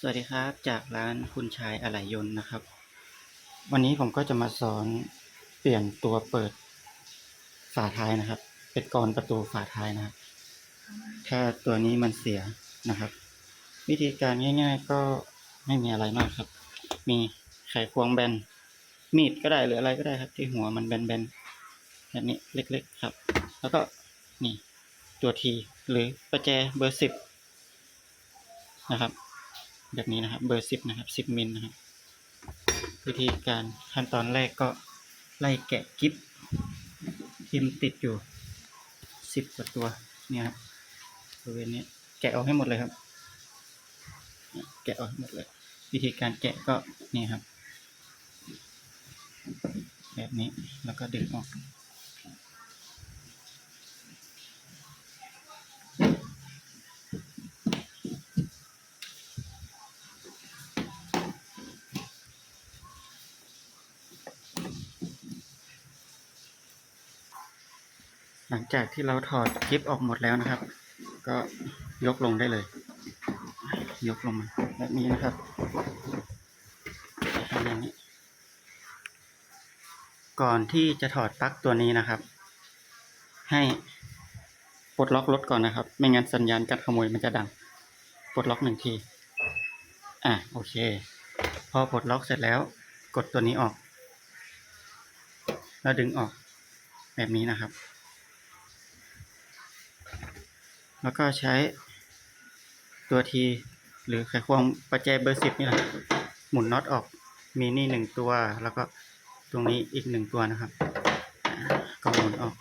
สวัสดีครับจากร้านคุณชายอะไหล่ยนต์นะครับ วันนี้ผมก็จะมาสอนเปลี่ยนตัวเปิดฝาท้ายนะครับ เป็นกรอนประตูฝาท้ายนะครับ ถ้าตัวนี้มันเสียนะครับ วิธีการง่าย ๆ ก็ไม่มีอะไรมากครับ มีไขควงแบนมีดก็ได้หรืออะไรก็ได้ครับ ที่หัวมันแบนๆแบบนี้เล็ก ๆครับ แล้วก็นี่ตัวทีหรือประแจเบอร์สิบนะครับ แบบนี้นะครับ เบอร์สิบนะครับสิบมิลนะครับ วิธีการขั้นตอนแรกก็ไล่แกะกิฟทิมติดอยู่สิบกว่าตัวเนี่ยครับบริเวณนี้แกะออกให้หมดเลยครับ แกะออกให้หมดเลย วิธีการแกะก็นี่ครับ แบบนี้แล้วก็ดึงออก หลังจากที่เราถอดคลิปออกหมดแล้วนะครับ ก็ยกลงได้เลย ยกลงมาแบบนี้นะครับทำอย่างนี้ ก่อนที่จะถอดปลั๊กตัวนี้นะครับ ให้ปลดล็อกรถก่อนนะครับ ไม่งั้นสัญญาณการขโมยมันจะดังปลดล็อกหนึ่งที อะโอเค พอปลดล็อกเสร็จแล้ว กดตัวนี้ออก แล้วดึงออกแบบนี้นะครับ แล้วก็ใช้ตัวทีหรือไขควงประแจเบอร์สิบนี่แหละหมุนน็อตออกมีนี่หนึ่งตัว แล้วก็ตรงนี้อีกหนึ่งตัวนะครับก็หมุนออก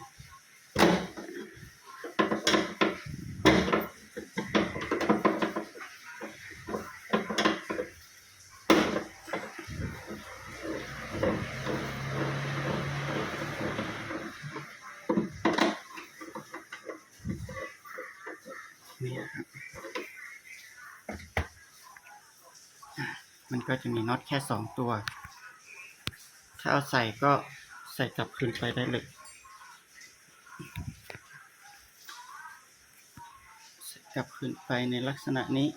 นี่ครับมันก็จะมีน็อตแค่สองตัว ถ้าเอาใส่ก็ใส่กลับคืนไปได้เลย ใส่กลับคืนไปในลักษณะนี้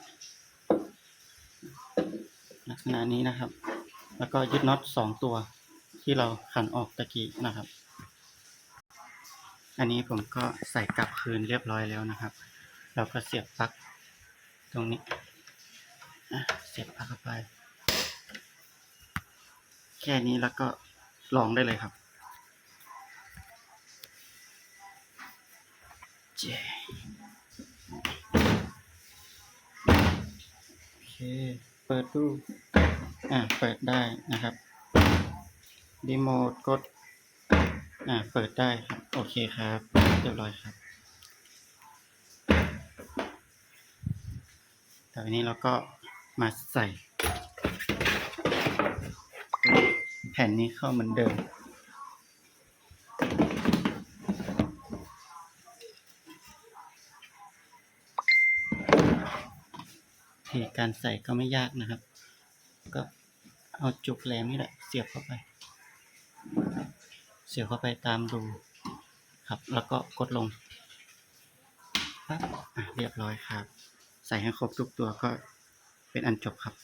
ลักษณะนี้นะครับ แล้วก็ยึดน็อตสองตัวที่เราขันออกตะกี้นะครับ อันนี้ผมก็ใส่กลับคืนเรียบร้อยแล้วนะครับ เราก็เสียบปลั๊กตรงนี้เสียบปลั๊กเข้าไป แค่นี้แล้วก็ลองได้เลยครับเจโอเค เปิดดู อ่าเปิดได้นะครับรีโมทกด อ่า เปิดได้ครับ โอเคครับ เรียบร้อยครับ ต่อไปนี้เราก็มาใส่ แผ่นนี้เข้าเหมือนเดิม ทีการใส่ก็ไม่ยากนะครับ ก็เอาจุกแหลมนี่แหละ เสียบเข้าไป เสียบเข้าไปตามรูครับ แล้วก็กดลงปั๊บเรียบร้อยครับ ใส่ให้ครบทุกตัวก็เป็นอันจบครับ